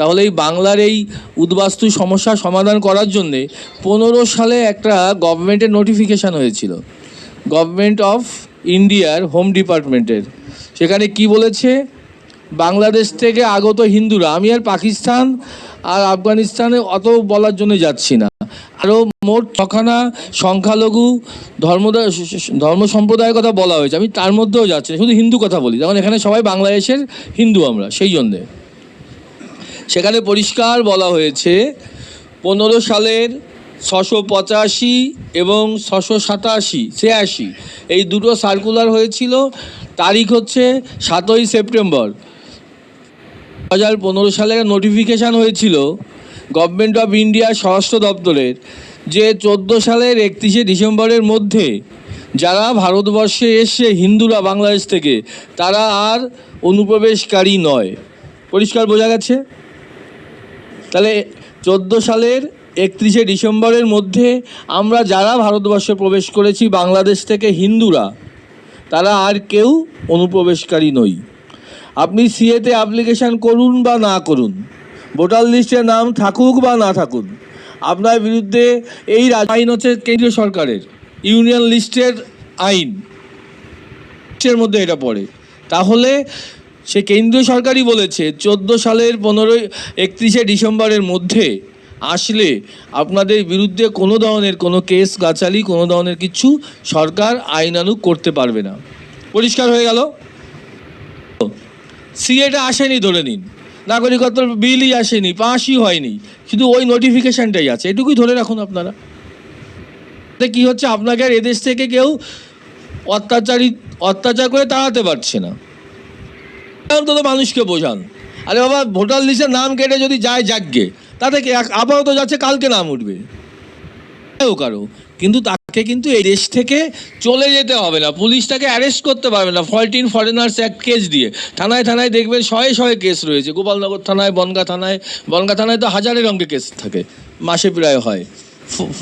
তাহলে এই বাংলার এই উদ্বাস্তু সমস্যার সমাধান করার জন্যে পনেরো সালে একটা গভর্নমেন্টের নোটিফিকেশান হয়েছিল। গভর্নমেন্ট অফ ইন্ডিয়ার হোম ডিপার্টমেন্টের সেখানে কি বলেছে? বাংলাদেশ থেকে আগত হিন্দুরা, আমি আর পাকিস্তান আর আফগানিস্তানে অত বলার জন্য যাচ্ছি না। আরও মোট ছখানা সংখ্যালঘু ধর্ম ধর্ম সম্প্রদায়ের কথা বলা হয়েছে। আমি তার মধ্যেও যাচ্ছি শুধু হিন্দু কথা বলি। যেমন এখানে সবাই বাংলাদেশের হিন্দু আমরা, সেই জন্যে। সেখানে পরিষ্কার বলা হয়েছে, পনেরো সালের ছশো পঁচাশি এবং ছশো সাতাশি, ছিয়াশি, এই দুটো সার্কুলার হয়েছিল, তারিখ হচ্ছে সাতই সেপ্টেম্বর। দু হাজার পনেরো সালে নোটিফিকেশান হয়েছিল গভর্নমেন্ট অফ ইন্ডিয়ার স্বরাষ্ট্র দপ্তরের যে চোদ্দ সালের একত্রিশে ডিসেম্বরের মধ্যে যারা ভারতবর্ষে এসে হিন্দুরা বাংলাদেশ থেকে, তারা আর অনুপ্রবেশকারী নয়। পরিষ্কার বোঝা গেছে? তাহলে চোদ্দ সালের একত্রিশে ডিসেম্বরের মধ্যে আমরা যারা ভারতবর্ষে প্রবেশ করেছি, বাংলাদেশ থেকে হিন্দুরা, তারা আর কেউ অনুপ্রবেশকারী নই। আপনি সিএতে অ্যাপ্লিকেশান করুন বা না করুন, ভোটার লিস্টে নাম থাকুক বা না থাকুন, আপনার বিরুদ্ধে এই আইন হচ্ছে কেন্দ্রীয় সরকারের, ইউনিয়ন লিস্টের আইন, লিস্টের মধ্যে এটা পড়ে। তাহলে সে কেন্দ্রীয় সরকারই বলেছে, চোদ্দ সালের পনেরোই একত্রিশে ডিসেম্বরের মধ্যে আসলে আপনাদের বিরুদ্ধে কোনো ধরনের কোনো কেস গাছালি, কোনো ধরনের কিছু সরকার আইনানুগ করতে পারবে না। পরিষ্কার হয়ে গেল? সিএটা আসেনি ধরে নিন। নাগরিকত্ব বিলই আসেনি পাসই হয়নি শুধু ওই নোটিফিকেশানটাই আছে। এটুকুই ধরে রাখুন আপনারা। কি হচ্ছে, আপনাকে আর এদেশ থেকে কেউ অত্যাচারী, অত্যাচার করে তাড়াতে পারছে না। অন্তত মানুষকে বোঝান। আরে বাবা, ভোটার লিস্টের নাম কেটে যদি যায়, যাকগে। তাতে আপাতত যাচ্ছে, কালকে নাম উঠবে। কারও। কিন্তু তাকে কিন্তু এই দেশ থেকে চলে যেতে হবে না। পুলিশ তাকে অ্যারেস্ট করতে পারবে না। ফলটিন ফরেনার্স অ্যাক্ট কেস দিয়ে। থানায় থানায় দেখবেন শয়ে শয়ে কেস রয়েছে। গোপালনগর থানায়, বনগা থানায়। বনগা থানায় তো হাজারের অঙ্কে কেস থাকে। মাসে প্রায় হয়।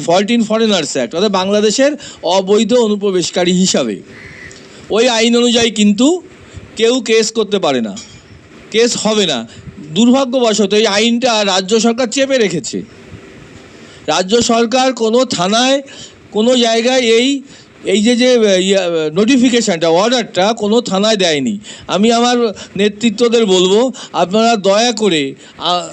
ফলটিন ফরেনার্স অ্যাক্ট অর্থাৎ বাংলাদেশের অবৈধ অনুপ্রবেশকারী হিসাবে। ওই আইন অনুযায়ী কিন্তু কেউ কেস করতে পারে না। কেস হবে না। দুর্ভাগ্যবশত এই আইনটা রাজ্য সরকার চেপে রেখেছে। রাজ্য সরকার কোনো থানায়, কোনো জায়গায় এই এই যে যে নোটিফিকেশানটা অর্ডারটা কোনো থানায় দেয়নি। আমি আমার নেতৃত্বদের বলব, আপনারা দয়া করে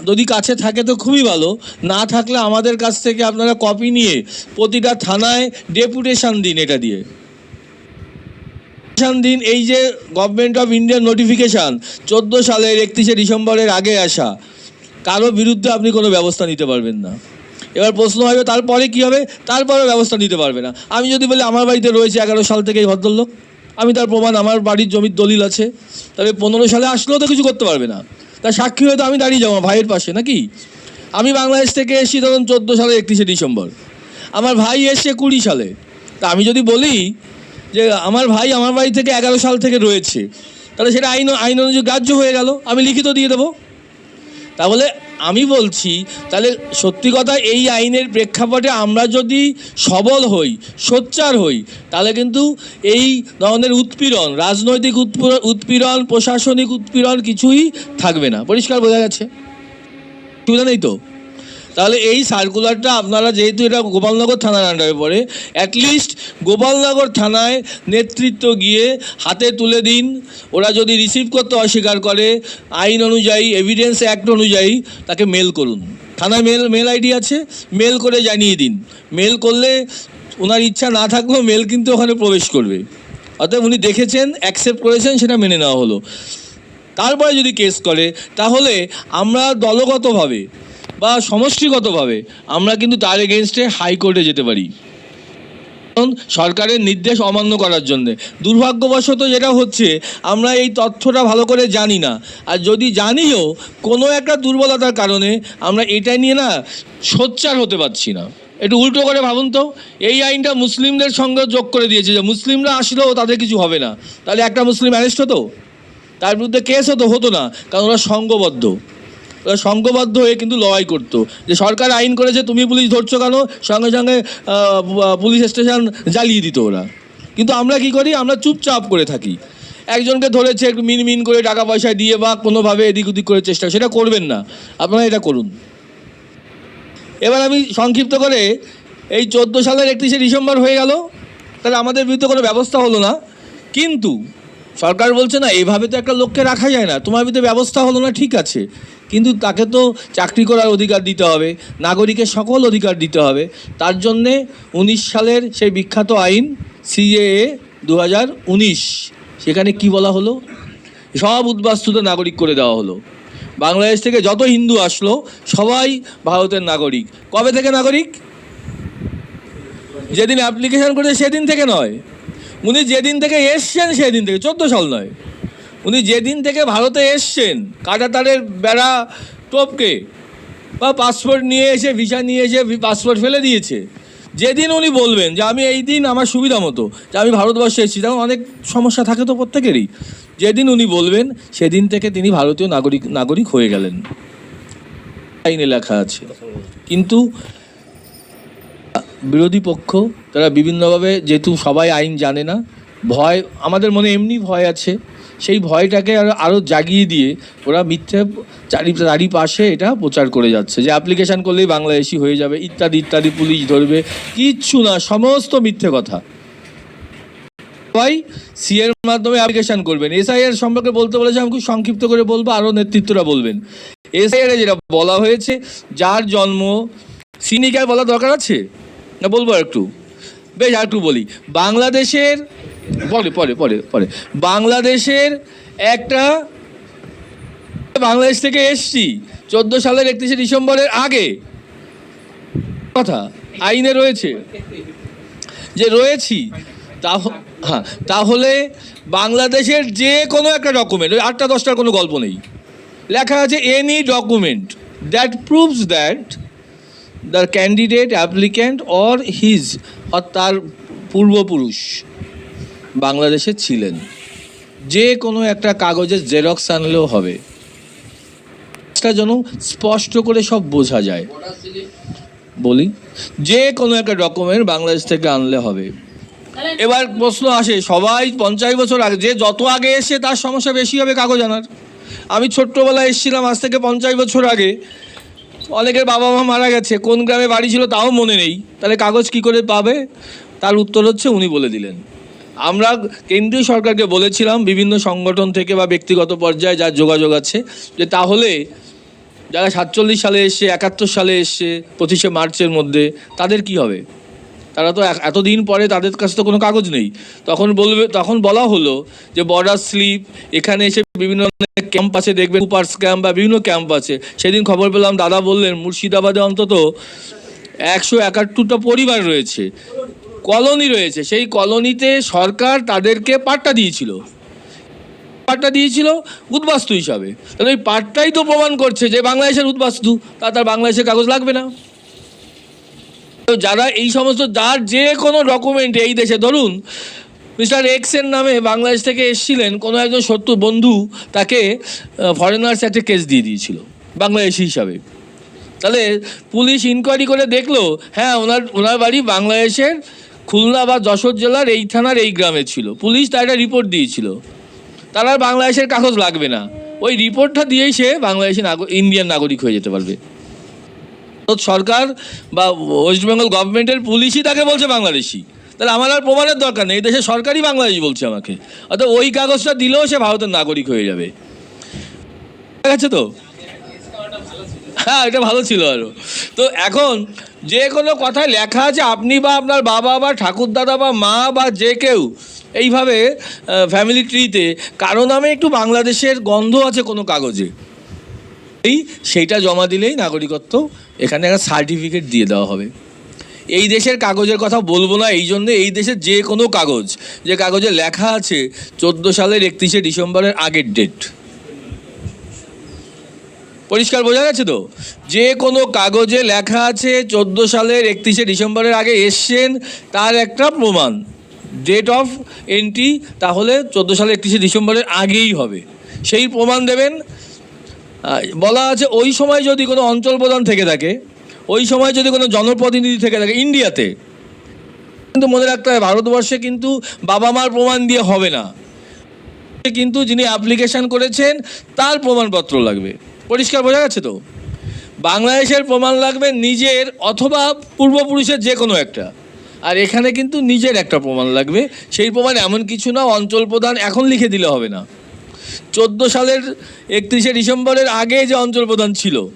যদি কাছে থাকে তো খুবই ভালো। না থাকলে আমাদের কাছ থেকে আপনারা কপি নিয়ে প্রতিটা থানায় ডেপুটেশন দিন এটা দিয়ে। দিন এই যে গভর্নমেন্ট অফ ইন্ডিয়ার নোটিফিকেশান চোদ্দ সালের একত্রিশে ডিসেম্বরের আগে আসা, কারও বিরুদ্ধে আপনি কোনো ব্যবস্থা নিতে পারবেন না। এবার প্রশ্ন হবে, তারপরে কি হবে? তারপরে ব্যবস্থা নিতে পারবে না। আমি যদি বলি, আমার বাড়িতে রয়েছে এগারো সাল থেকে এই ভদ্রলোক। আমি তার প্রমাণ, আমার বাড়ির জমির দলিল আছে। তবে পনেরো সালে আসলেও তো কিছু করতে পারবে না। তার সাক্ষী হয়তো আমি দাঁড়িয়ে যাব ভাইয়ের পাশে, নাকি? আমি বাংলাদেশ থেকে এসেছি ধরুন চোদ্দ সালে একত্রিশে ডিসেম্বর। আমার ভাই এসছে কুড়ি সালে। তা আমি যদি বলি যে আমার ভাই, আমার বাড়ি থেকে এগারো সাল থেকে রয়েছে। তাহলে সেটা আইন আইন অনুযায়ী গ্রাহ্য হয়ে গেল। আমি লিখিত দিয়ে দেবো। তাহলে আমি বলছি, তাহলে সত্যি কথা এই আইনের প্রেক্ষাপটে আমরা যদি সবল হই, সোচ্চার হই, তাহলে কিন্তু এই ধরনের উৎপীড়ন, রাজনৈতিক উৎপীড়ন প্রশাসনিক উৎপীড়ন কিছুই থাকবে না। পরিষ্কার বোঝা গেছে? অসুবিধা নেই তো? তাহলে এই সার্কুলারটা আপনারা যেহেতু এটা গোপালনগর থানার আন্ডারে পড়ে অ্যাটলিস্ট গোপালনগর থানায় নেতৃত্ব গিয়ে হাতে তুলে দিন। ওরা যদি রিসিভ করতে অস্বীকার করে, আইন অনুযায়ী এভিডেন্স অ্যাক্ট অনুযায়ী, তাকে মেল করুন। থানায় মেল মেল আইডি আছে মেল করে জানিয়ে দিন। মেল করলে ওনার ইচ্ছা না থাকলেও মেল কিন্তু ওখানে প্রবেশ করবে। অতএব উনি দেখেছেন অ্যাকসেপ্ট করেছেন, সেটা মেনে নেওয়া হলো। তারপরে যদি কেস করে, তাহলে আমরা দলগতভাবে বা সমষ্টিগতভাবে আমরা কিন্তু তার এগেনস্টে হাইকোর্টে যেতে পারি। সরকারের নির্দেশ অমান্য করার জন্যে। দুর্ভাগ্যবশত যেটা হচ্ছে, আমরা এই তথ্যটা ভালো করে জানি না। আর যদি জানিও, কোনো একটা দুর্বলতার কারণে আমরা এটা নিয়ে না সোচ্চার হতে পারছি না। একটু উল্টো করে ভাবুন তো। এই আইনটা মুসলিমদের সঙ্গে যোগ করে দিয়েছে যে, মুসলিমরা আসলেও তাদের কিছু হবে না। তাহলে একটা মুসলিম অ্যারেস্ট হতো? তার বিরুদ্ধে কেস হতো? হতো না। কারণ ওরা ওরা সংঘবদ্ধ হয়ে কিন্তু লড়াই করতো। যে সরকার আইন করেছে, তুমি পুলিশ ধরছো কেন? সঙ্গে সঙ্গে পুলিশ স্টেশন জ্বালিয়ে দিত ওরা। কিন্তু আমরা কি করি? আমরা চুপচাপ করে থাকি। একজনকে ধরেছে মিন মিন করে টাকা পয়সা দিয়ে বা কোনোভাবে এদিক ওদিক করে চেষ্টা, সেটা করবেন না। আপনারা এটা করুন। এবার আমি সংক্ষিপ্ত করে, এই চোদ্দ সালের একত্রিশে ডিসেম্বর হয়ে গেল, তাহলে আমাদের বিরুদ্ধে কোনো ব্যবস্থা হলো না। কিন্তু সরকার বলছে না, এভাবে তো একটা লোককে রাখা যায় না। তোমার ভিতরে ব্যবস্থা হলো না, ঠিক আছে। কিন্তু তাকে তো চাকরি করার অধিকার দিতে হবে, নাগরিকের সকল অধিকার দিতে হবে। তার জন্যে উনিশ সালের সেই বিখ্যাত আইন, সিএএ দু হাজার উনিশ, সেখানে কি বলা হলো? সব উদ্বাস্তুত নাগরিক করে দেওয়া হলো। বাংলাদেশ থেকে যত হিন্দু আসলো, সবাই ভারতের নাগরিক। কবে থেকে নাগরিক? যেদিন অ্যাপ্লিকেশন করেছে, সেদিন থেকে নয়। উনি যেদিন থেকে এসছেন, সেদিন থেকে, চোদ্দ সাল নয়। উনি যেদিন থেকে ভারতে এসছেন, কাটাতারের বেড়া টপকে, বা পাসপোর্ট নিয়ে এসে, ভিসা নিয়ে এসে পাসপোর্ট ফেলে দিয়েছে, যেদিন উনি বলবেন যে, আমি এই দিন আমার সুবিধা মতো, যে আমি ভারতবর্ষে এসেছি তেমন অনেক সমস্যা থাকে তো প্রত্যেকেরই। যেদিন উনি বলবেন, সেদিন থেকে তিনি ভারতীয় নাগরিক নাগরিক হয়ে গেলেন। আইনে লেখা আছে। কিন্তু বিরোধী পক্ষ, তারা বিভিন্নভাবে যেহেতু সবাই আইন জানে না, ভয়, আমাদের মনে এমনি ভয় আছে। সেই ভয়টাকে আরও আরও জাগিয়ে দিয়ে ওরা মিথ্যে চারি, চারিপাশে এটা প্রচার করে যাচ্ছে। যে অ্যাপ্লিকেশান করলেই বাংলাদেশি হয়ে যাবে, ইত্যাদি ইত্যাদি, পুলিশ ধরবে, কিচ্ছু না, সমস্ত মিথ্যে কথা। সবাই সিএর মাধ্যমে অ্যাপ্লিকেশন করবেন। এসআইআর সম্পর্কে বলতে বলেছে, আমি খুব সংক্ষিপ্ত করে বলব আরও নেতৃত্বরা বলবেন। এসআইআর যেটা বলা হয়েছে, যার জন্ম সিনিকায় বলা দরকার আছে? না, বলব একটু। বেশ একটু বলি। বাংলাদেশের, পরে পরে পরে পরে। বাংলাদেশের একটা, বাংলাদেশ থেকে এসছি চোদ্দ সালের একত্রিশে ডিসেম্বরের আগে। কথা, আইনে রয়েছে। যে রয়েছি, তাহ হ্যাঁ তাহলে বাংলাদেশের যে কোনো একটা ডকুমেন্ট ওই আটটা দশটার কোনো গল্প নেই। লেখা আছে any document that proves that the candidate applicant or his or তার পূর্বপুরুষ বাংলাদেশে ছিলেন। যে কোনো একটা কাগজের জেরক্স আনলেও হবে। যেন স্পষ্ট করে সব বোঝা যায়। বলি, যে কোনো একটা ডকুমেন্ট বাংলাদেশ থেকে আনলে হবে। এবার প্রশ্ন আসে, সবাই পঞ্চাশ বছর আগে, যে যত আগে এসে তার সমস্যা বেশি হবে কাগজ আনার। আমি ছোট্টবেলায় এসেছিলাম, আজ থেকে পঞ্চাশ বছর আগে। অনেকের বাবা মা মারা গেছে। কোন গ্রামে বাড়ি ছিল তাও মনে নেই। তাহলে কাগজ কি করে পাবে? তার উত্তর হচ্ছে উনি বলে দিলেন। আমরা কেন্দ্রীয় সরকারকে বলেছিলাম, বিভিন্ন সংগঠন থেকে বা ব্যক্তিগত পর্যায়ে যার যোগাযোগ আছে, যে তাহলে যারা সাতচল্লিশ সালে এসছে, একাত্তর সালে এসছে, পঁচিশে মার্চের মধ্যে, তাদের কি হবে? তারা তো এতদিন পরে তাদের কাছে তো কোনো কাগজ নেই। তখন বলবে তখন বলা হলো যে বর্ডার স্লিপ, এখানে এসে বিভিন্ন ক্যাম্প আছে দেখবেন কুপার্স ক্যাম্প বা বিভিন্ন ক্যাম্প আছে সেদিন খবর পেলাম, দাদা বললেন, মুর্শিদাবাদে অন্তত একশো একাত্তরটা পরিবার রয়েছে, কলোনি রয়েছে। সেই কলোনিতে সরকার তাদেরকে পাট্টা দিয়েছিল। পাট্টা দিয়েছিল উদ্বাস্তু হিসাবে। তাহলে ওই পাট্টাই তো প্রমাণ করছে যে বাংলাদেশের উদ্বাস্তু, তা তার বাংলাদেশের কাগজ লাগবে না। তো যারা এই সমস্ত, যার যে কোনো ডকুমেন্ট এই দেশে, ধরুন মিস্টার এক্সের নামে বাংলাদেশ থেকে এসেছিলেন কোনো একজন শত্রু বন্ধু, তাকে ফরেনার্স একটা কেস দিয়ে দিয়েছিল, বাংলাদেশি হিসাবে। তাহলে পুলিশ ইনকোয়ারি করে দেখল হ্যাঁ ওনার ওনার বাড়ি বাংলাদেশের খুলনা বা যশোর জেলার এই থানার এই গ্রামে ছিল। পুলিশ তার একটা রিপোর্ট দিয়েছিল। তার আর বাংলাদেশের কাগজ লাগবে না। ওই রিপোর্টটা দিয়েই সে বাংলাদেশি ইন্ডিয়ান নাগরিক হয়ে যেতে পারবে। সরকার বা ওয়েস্ট বেঙ্গল গভর্নমেন্টের পুলিশই তাকে বলছে বাংলাদেশি। তাহলে আমার আর প্রমাণের দরকার নেই। দেশে দেশের সরকারই বাংলাদেশি বলছে আমাকে। অর্থাৎ ওই কাগজটা দিলেও সে ভারতের নাগরিক হয়ে যাবে। ঠিক আছে তো? হ্যাঁ এটা ভালো ছিল আরও তো এখন যে কোনো কথায় লেখা আছে, আপনি বা আপনার বাবা বা ঠাকুরদাদা বা মা বা যে কেউ এইভাবে ফ্যামিলি ট্রিতে কারও নামে একটু বাংলাদেশের গন্ধ আছে কোনো কাগজে, এই সেইটা জমা দিলেই নাগরিকত্ব এখানে একটা সার্টিফিকেট দিয়ে দেওয়া হবে। এই দেশের কাগজের কথা বলব না, এই জন্য এই দেশের যে কোনো কাগজ, যে কাগজে লেখা আছে চোদ্দ সালের একত্রিশে ডিসেম্বরের আগের ডেট পরিষ্কার বোঝা গেছে তো? যে কোনো কাগজে লেখা আছে চোদ্দ সালের একত্রিশে ডিসেম্বরের আগে এসছেন, তার একটা প্রমাণ। ডেট অফ এন্ট্রি তাহলে চোদ্দ সালের একত্রিশে ডিসেম্বরের আগেই হবে। সেই প্রমাণ দেবেন। বলা আছে ওই সময় যদি কোনো অঞ্চল প্রধান থেকে থাকে ওই সময় যদি কোনো জনপ্রতিনিধি থেকে থাকে, ইন্ডিয়াতে, কিন্তু মনে রাখতে হবে ভারতবর্ষে কিন্তু বাবা মার প্রমাণ দিয়ে হবে না। কিন্তু যিনি অ্যাপ্লিকেশন করেছেন, তার প্রমাণপত্র লাগবে। পরিষ্কার বোঝা গেছে তো? বাংলাদেশের প্রমাণ লাগবে নিজের অথবা পূর্বপুরুষের যে কোনো একটা। আর এখানে কিন্তু নিজের একটা প্রমাণ লাগবে। সেই প্রমাণ এমন কিছু না, অঞ্চল প্রধান এখন লিখে দিলে হবে না। চোদ্দ সালের একত্রিশে ডিসেম্বরের আগে যে অঞ্চল প্রধান ছিল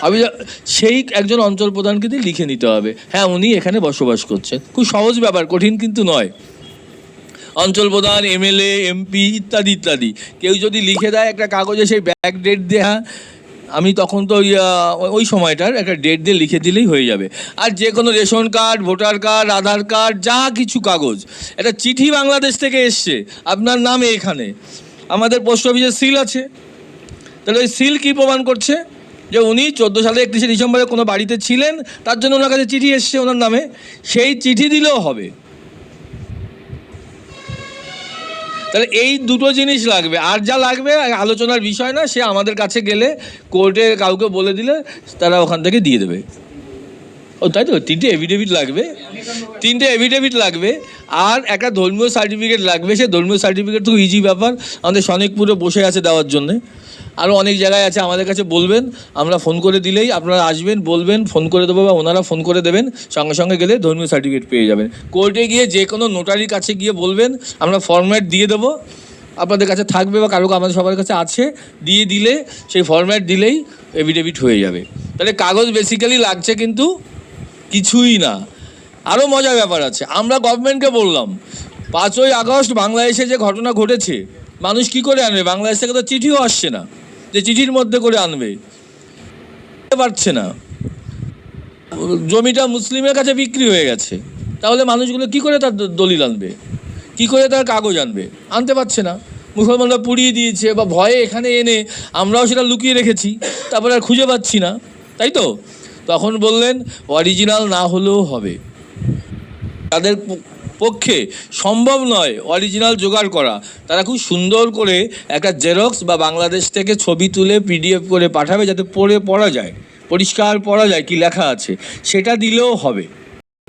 আমি সেই একজন অঞ্চল প্রধানকে দিয়ে লিখে নিতে হবে। হ্যাঁ উনি এখানে বসবাস করছেন। খুব সহজ ব্যাপার কঠিন কিন্তু নয়। অঞ্চল প্রধান এমএলএ এমপি ইত্যাদি ইত্যাদি। কেউ যদি লিখে দেয় একটা কাগজে সেই ব্যাক ডেট দেয়া আমি তখন তো ওই, সময়টার একটা ডেট দিয়ে লিখে দিলেই হয়ে যাবে। আর যে কোনো ration card voter card Aadhaar card যা কিছু কাগজ। একটা চিঠি বাংলাদেশ থেকে এসছে। আপনার নামে এখানে। আমাদের পোস্ট অফিসে সিল আছে। তাহলে ওই সিল কী প্রমাণ করছে? যে উনি চোদ্দ সালে একত্রিশে ডিসেম্বরে কোনো বাড়িতে ছিলেন, তার জন্য ওনার কাছে চিঠি এসছে ওনার নামে। সেই চিঠি দিলেও হবে। তাহলে এই দুটো জিনিস লাগবে। আর যা লাগবে আলোচনার বিষয় না, সে আমাদের কাছে গেলে কোর্টে কাউকে বলে দিলে তারা ওখান থেকে দিয়ে দেবে। ও, তাই তো? তিনটে এভিডেভিট লাগবে। তিনটে এভিডেভিট লাগবে। আর একটা ধর্মীয় সার্টিফিকেট লাগবে। সে ধর্মীয় সার্টিফিকেট তো ইজি ব্যাপার। আমাদের সনিকপুরে বসে আছে দেওয়ার জন্যে। আরও অনেক জায়গায় আছে আমাদের কাছে বলবেন। আমরা ফোন করে দিলেই আপনারা আসবেন, বলবেন ফোন করে দেবো বা ওনারা ফোন করে দেবেন। সঙ্গে সঙ্গে গেলে ধর্মীয় সার্টিফিকেট পেয়ে যাবেন। কোর্টে গিয়ে যে কোনো নোটারির কাছে গিয়ে বলবেন, আমরা ফর্ম্যাট দিয়ে দেবো। আপনাদের কাছে থাকবে বা কারও আমাদের সবার কাছে আছে, দিয়ে দিলে, সেই ফর্ম্যাট দিলেই এভিডেভিট হয়ে যাবে। তাহলে কাগজ বেসিক্যালি লাগছে কিন্তু কিছুই না। আরও মজার ব্যাপার আছে। আমরা গভর্নমেন্টকে বললাম, পাঁচই আগস্ট বাংলাদেশে যে ঘটনা ঘটেছে, মানুষ কি করে আনবে? বাংলাদেশ থেকে তো চিঠিও আসছে না। যে চিঠির মধ্যে করে আনবে। পারছে না। জমিটা মুসলিমের কাছে বিক্রি হয়ে গেছে। তাহলে মানুষগুলো কি করে তার দলিল আনবে? কি করে তার কাগজ আনবে? আনতে পারছে না। মুসলমানরা পুড়িয়ে দিয়েছে বা ভয়ে এখানে এনে আমরাও সেটা লুকিয়ে রেখেছি, তারপরে আর খুঁজে পাচ্ছি না। তাই তো? তখন বললেন অরিজিনাল না হলেও হবে। তাদের পক্ষে সম্ভব নয় অরিজিনাল জোগাড় করা। তারা খুব সুন্দর করে একটা জেরক্স বা বাংলাদেশ থেকে ছবি তুলে পিডিএফ করে পাঠাবে যাতে পড়ে পড়া যায়, পরিষ্কার পড়া যায় কি লেখা আছে। সেটা দিলেও হবে।